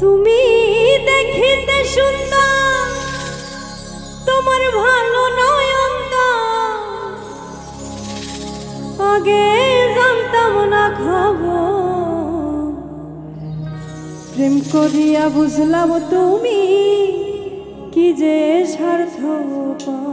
তুমি দেখিতে সুন্দর, তোমার ভালো নয় আগে জানতাম না খবর, প্রেম করিয়া বুঝলাম তুমি কি যে স্বার্থ পা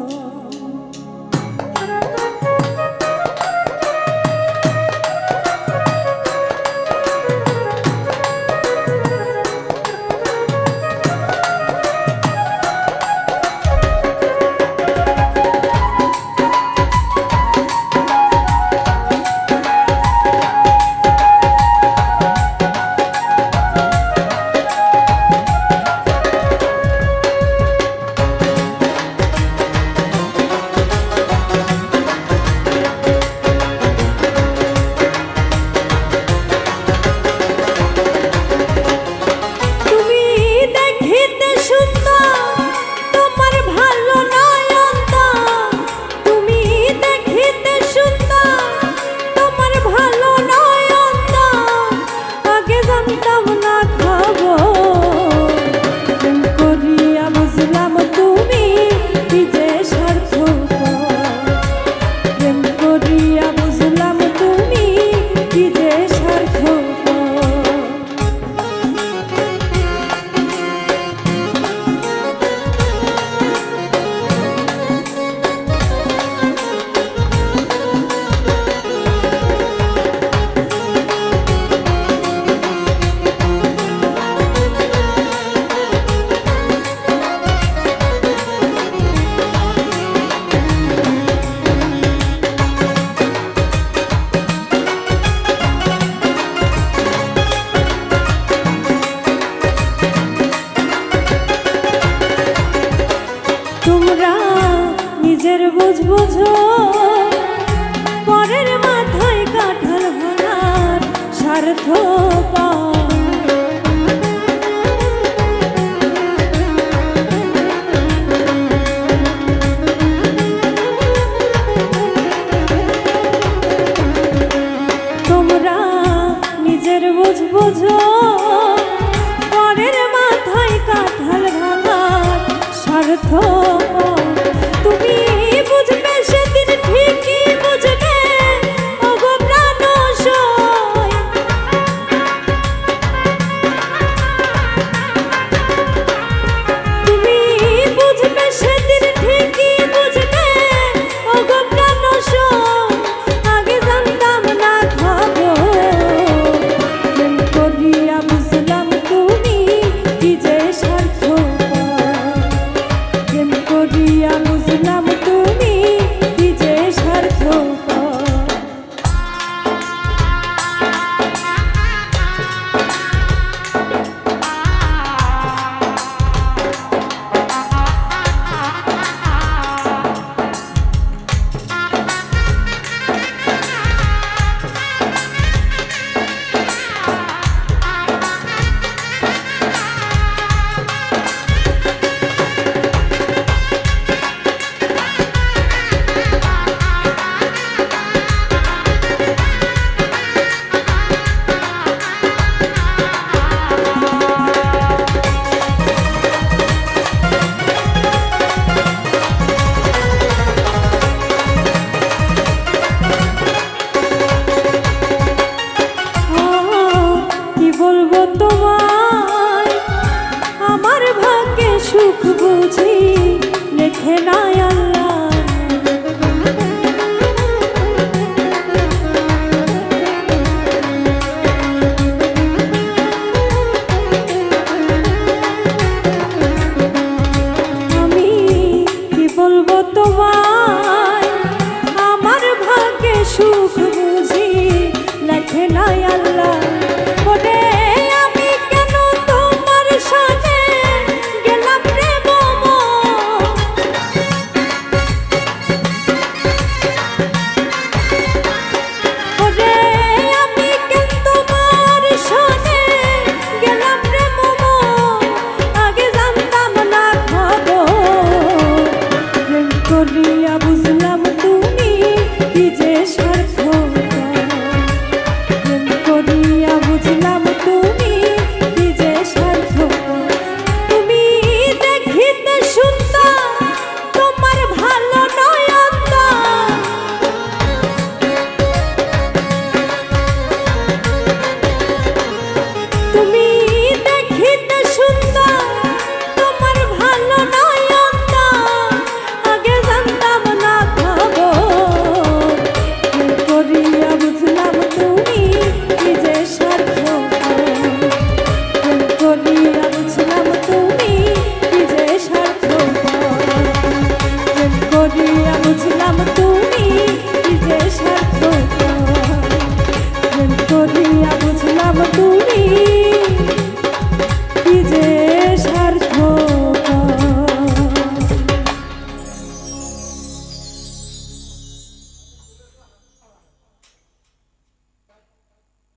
কিসের বুঝ বুঝ। পরের মাথায় কাঠাল ভাঙার স্বার্থ পা